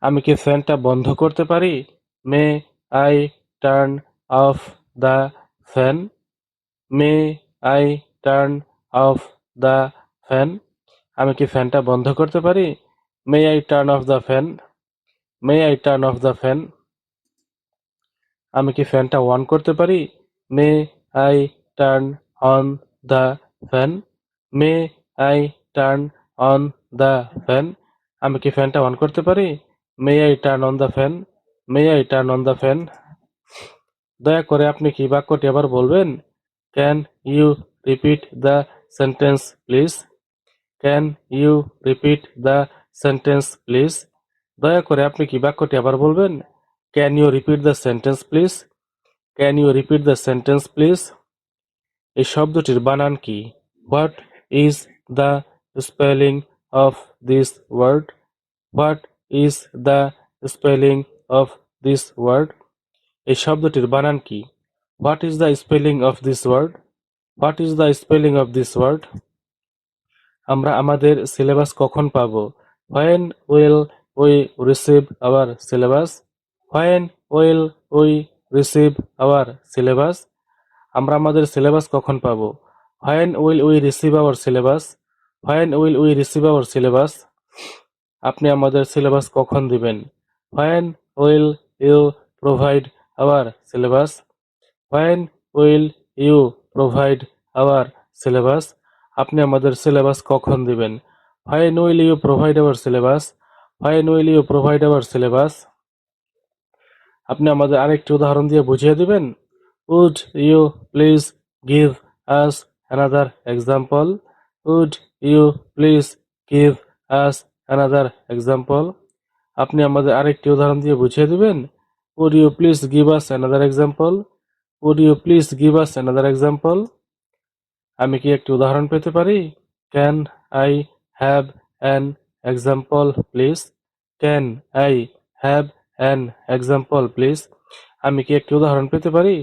আমি কি ফ্যানটা বন্ধ করতে পারি? May I turn off the fan? May I turn off the fan? আমি কি ফ্যানটা বন্ধ করতে পারি? May I turn off the fan? May I turn off the fan? আমি কি ফ্যানটা অন করতে পারি? May I turn on the fan? May I turn on the fan? আমি কি ফ্যানটা অন করতে পারি? May I turn on the fan I turn on the fan দয়া করে আপনি কি বাক্যটি আবার বলবেন? Can you repeat the sentence please can you repeat the sentence please দয়া করে আপনি কি বাক্যটি আবার বলবেন? Can you repeat the sentence please can you repeat the sentence please এই শব্দটির বানান কি? What is the spelling of this word what is the spelling of this word এই শব্দটির বানান কি? What is the spelling of this word what is the spelling of this word আমরা আমাদের সিলেবাস কখন পাব? When will we receive our syllabus when will we receive our syllabus আমরা আমাদের সিলেবাস কখন পাব? When will we receive our syllabus when will we receive our syllabus আপনি আমাদের সিলেবাস কখন দিবেন? When will you provide our syllabus when will you provide our syllabus আপনি আমাদের সিলেবাস কখন দিবেন? When will you provide our syllabus when will you provide our syllabus আপনি আমাদের আরেকটি উদাহরণ দিয়ে বুঝিয়ে দিবেন? Would you please give us another example would you please give us another example আপনি আমাদের আরেকটি উদাহরণ দিয়ে বুঝিয়ে দেবেন। You please give us another example you please give us another example আমি কি একটি উদাহরণ পেতে পারি? Can I have an example please can I have an example please আমি কি একটি উদাহরণ পেতে পারি?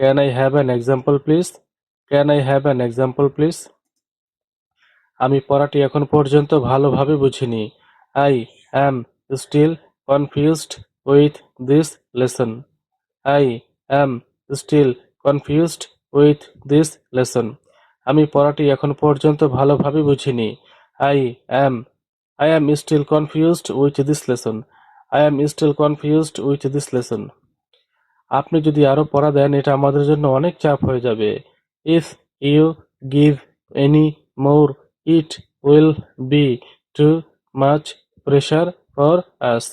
Can I have an example please can I have an example please আমি পড়াটি এখন পর্যন্ত ভালোভাবে বুঝিনি। I am still confused with this lesson I am still confused with this lesson আমি পড়াটি এখন পর্যন্ত ভালোভাবে বুঝিনি। I am I am still confused with this lesson I am still confused with this lesson আপনি যদি আরও পড়া দেন, এটা আমাদের জন্য অনেক চাপ হয়ে যাবে। If you give any more it will be too much pressure for us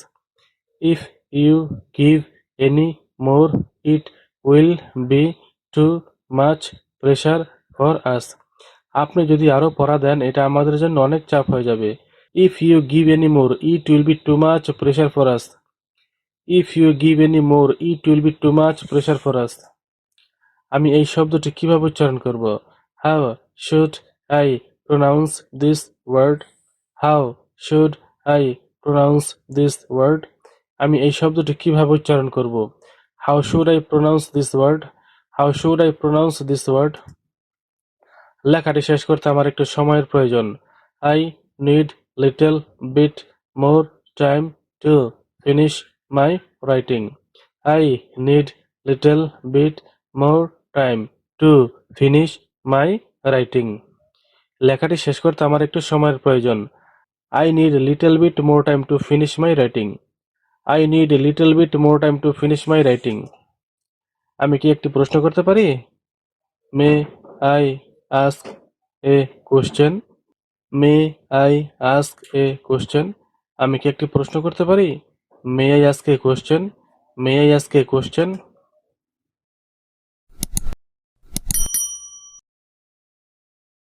if you give any more it will be too much pressure for us আপনি যদি আরও পড়া দেন, এটা আমাদের জন্য অনেক চাপ হয়ে যাবে। If you give any more it will be too much pressure for us if you give any more it will be too much pressure for us আমি এই শব্দটি কীভাবে উচ্চারণ করব? How should I pronounce this word how should I pronounce this word আমি এই শব্দটি কীভাবে উচ্চারণ করব? How should I pronounce this word how should I pronounce this word লেখাটি শেষ করতে আমার একটু সময়ের প্রয়োজন। I need little bit more time to finish my writing I need little bit more time to finish my writing লেখাটি শেষ করতে আমার একটু সময়ের প্রয়োজন। I need little bit more time to finish my writing I need little bit more time to finish my writing আমি কি একটি প্রশ্ন করতে পারি? May I ask a question may I ask a question আমি কি একটি প্রশ্ন করতে পারি? May I ask a question may I ask a question